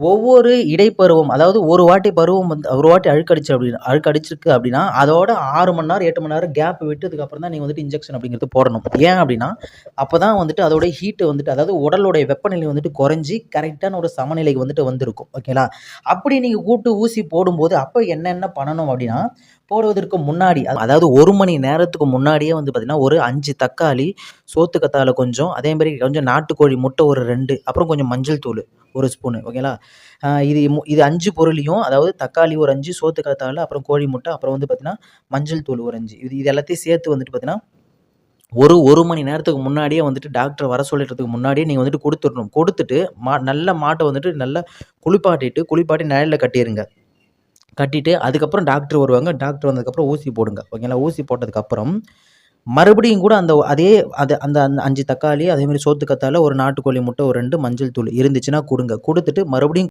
ஒவ்வொரு இடைப்பருவம் அதாவது ஒரு வாட்டி பருவம் வந்து ஒரு வாட்டி அழுக்கடிச்சு அப்படின்னு அழுக்கடிச்சிருக்கு அப்படின்னா அதோட ஆறு மணி நேரம் எட்டு மணி நேரம் கேப் விட்டதுக்கப்புறம் தான் நீங்கள் வந்துட்டு இன்ஜெக்ஷன் அப்படிங்கிறது போடணும். ஏன் அப்படின்னா அப்போ தான் வந்துட்டு அதோட ஹீட்டு வந்துட்டு அதாவது உடலுடைய வெப்பநிலை வந்துட்டு குறைஞ்சி கரெக்டான ஒரு சமநிலைக்கு வந்துட்டு வந்திருக்கும். ஓகேங்களா அப்படி நீங்கள் கூட்டு ஊசி போடும்போது அப்போ என்னென்ன பண்ணணும் அப்படின்னா போடுவதற்கு முன்னாடி அதாவது ஒரு மணி நேரத்துக்கு முன்னாடியே வந்து பார்த்திங்கன்னா ஒரு அஞ்சு தக்காளி சோத்துக்கத்தாழை கொஞ்சம் அதே மாதிரி கொஞ்சம் நாட்டுக்கோழி முட்டை ஒரு ரெண்டு அப்புறம் கொஞ்சம் மஞ்சள் தூள். ஒரு ஸ்பூனு ஓகேங்களா இது மு- இது அஞ்சு பொருளையும் அதாவது தக்காளி ஒரு அஞ்சு சோத்துக்கத்தாழை அப்புறம் கோழி முட்டை அப்புறம் வந்து பார்த்தீங்கன்னா மஞ்சள் தூள் ஒரு அஞ்சு. இது இது எல்லாத்தையும் சேர்த்து வந்துட்டு பார்த்தீங்கன்னா ஒரு ஒரு மணி நேரத்துக்கு முன்னாடியே வந்துட்டு டாக்டர் வர சொல்லிடுறதுக்கு முன்னாடியே நீங்கள் வந்துட்டு கொடுத்துடணும். கொடுத்துட்டு மா நல்ல மாட்டை வந்துட்டு நல்லா குளிப்பாட்டிட்டு குளிப்பாட்டி நிழலில் கட்டிடுங்க கட்டிட்டு அதுக்கப்புறம் டாக்டர் வருவாங்க. டாக்டர் வந்ததுக்கப்புறம் ஊசி போடுங்க. ஓகேங்களா ஊசி போட்டதுக்கப்புறம் மறுபடியும் கூட அந்த அதே அது அந்த அந்த அஞ்சு தக்காளி அதேமாதிரி சோத்துக்கத்தாழை ஒரு நாட்டுக்கோழி முட்டை ஒரு ரெண்டு மஞ்சள் தூள் இருந்துச்சுன்னா கொடுங்க. கொடுத்துட்டு மறுபடியும்